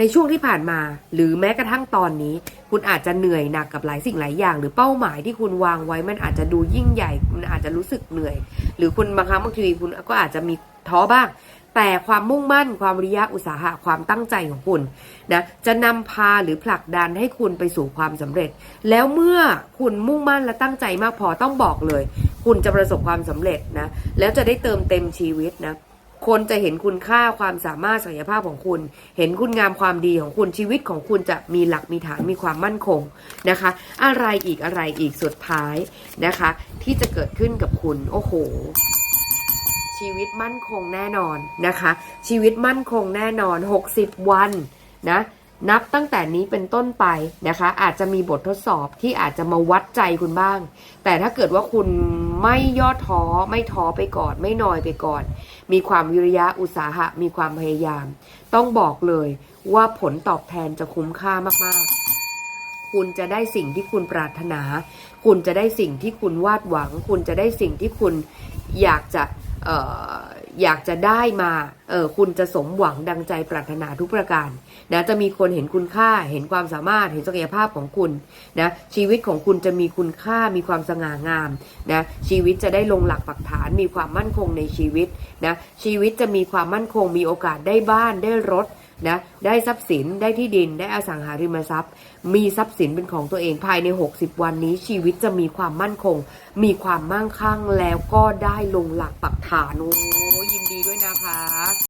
ในช่วงที่ผ่านมา หรือแม้กระทั่งตอนนี้ คุณอาจจะเหนื่อยหนักกับหลายสิ่งหลายอย่าง หรือเป้าหมายที่คุณวางไว้มันอาจจะดูยิ่งใหญ่มันอาจจะรู้สึกเหนื่อย หรือคุณบางครั้งบางทีคุณก็อาจจะมีท้อบ้าง แต่ความมุ่งมั่น ความวิริยะอุตสาหะความตั้งใจของคุณนะจะนำพาหรือผลักดันให้คุณไปสู่ความสำเร็จ แล้วเมื่อคุณมุ่งมั่นและตั้งใจมากพอต้องบอกเลย คุณจะประสบความสำเร็จนะแล้วจะได้เติมเต็มชีวิตนะ คนจะเห็นคุณค่าความสามารถศักยภาพของคุณ เห็นคุณงามความดีของคุณชีวิตของคุณจะมีหลักมีฐานมีความมั่นคงนะคะ อะไรอีกอะไรอีกสุดท้ายนะคะ ที่จะเกิดขึ้นกับคุณ โอ้โห ชีวิตมั่นคงแน่นอนนะคะ ชีวิตมั่นคงแน่นอน 60 วันนะ นับตั้งแต่นี้เป็นต้นไปนะคะ อาจจะมีบททดสอบที่อาจจะมาวัดใจคุณบ้าง แต่ถ้าเกิดว่าคุณไม่ย่อท้อไม่ท้อไปก่อน ไม่นอยไปก่อน มีความวิริยะอุตสาหะ มีความพยายาม ต้องบอกเลยว่าผลตอบแทนจะคุ้มค่ามากๆคุณจะได้สิ่งที่คุณปรารถนา คุณจะได้สิ่งที่คุณวาดหวัง คุณจะได้สิ่งที่คุณอยากจะ อยากจะได้มาเออคุณจะสมหวังดังใจปรารถนาทุกประการนะจะมีคนเห็นคุณค่าเห็นความสามารถเห็นศักยภาพของคุณนะชีวิตของคุณจะมีคุณค่ามีความสง่างามนะชีวิตจะได้ลงหลักปักฐานมีความมั่นคงในชีวิตนะชีวิตจะมีความมั่นคงมีโอกาสได้บ้านได้รถ นะได้ทรัพย์สินได้ที่ดินได้อสังหาริมทรัพย์ มีทรัพย์สินเป็นของตัวเองภายใน 60 วันนี้ชีวิตจะมีความมั่นคง มีความมั่งคั่งแล้วก็ได้ลงหลักปักฐานโอ้ยินดีด้วยนะคะ